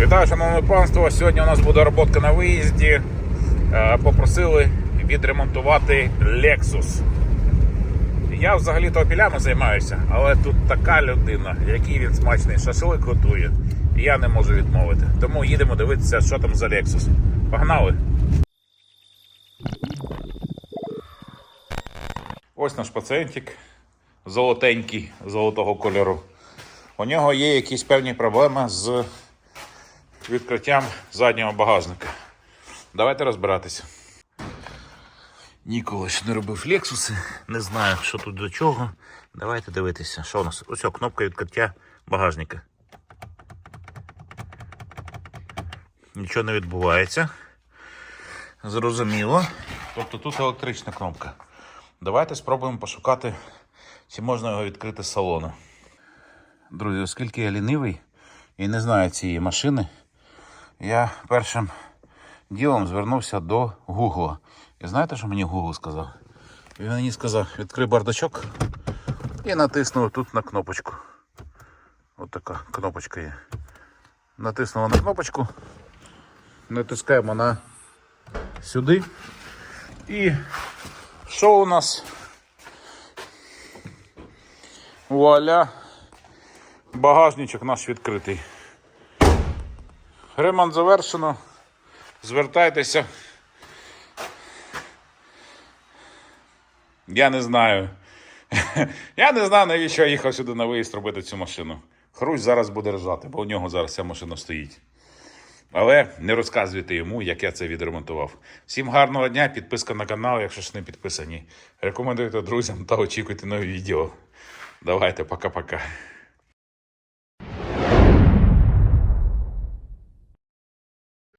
Вітаю, шановне панство. Сьогодні у нас буде роботка на виїзді. Е, Попросили відремонтувати Lexus. Я взагалі-то опілями займаюся, але тут така людина, який він смачний шашлик готує. Я не можу відмовити. Тому їдемо дивитися, що там за Lexus. Погнали! Ось наш пацієнтик золотенький, золотого кольору. У нього є якісь певні проблеми з відкриттям заднього багажника. Давайте розбиратися. Ніколи ще не робив Лексуси, не знаю, що тут до чого. Давайте дивитися, що у нас. Ось кнопка відкриття багажника. Нічого не відбувається. Зрозуміло. Тобто тут електрична кнопка. Давайте спробуємо пошукати, чи можна його відкрити з салону. Друзі, оскільки я лінивий і не знаю цієї машини, я першим ділом звернувся до Гугла. І знаєте, що мені Google сказав? Він мені сказав, відкрий бардачок і натиснув тут на кнопочку. Ось така кнопочка є. Натиснули на кнопочку, натискаємо на сюди. І що у нас? Вуаля! Багажничок наш відкритий. Ремонт завершено. Звертайтеся. Я не знаю. Я не знаю, навіщо я їхав сюди на виїзд робити цю машину. Хрусь зараз буде ржати, бо у нього зараз ця машина стоїть. Але не розказуйте йому, як я це відремонтував. Всім гарного дня, підписка на канал, якщо ж не підписані. Рекомендуйте друзям та очікуйте нові відео. Давайте, пока-пока.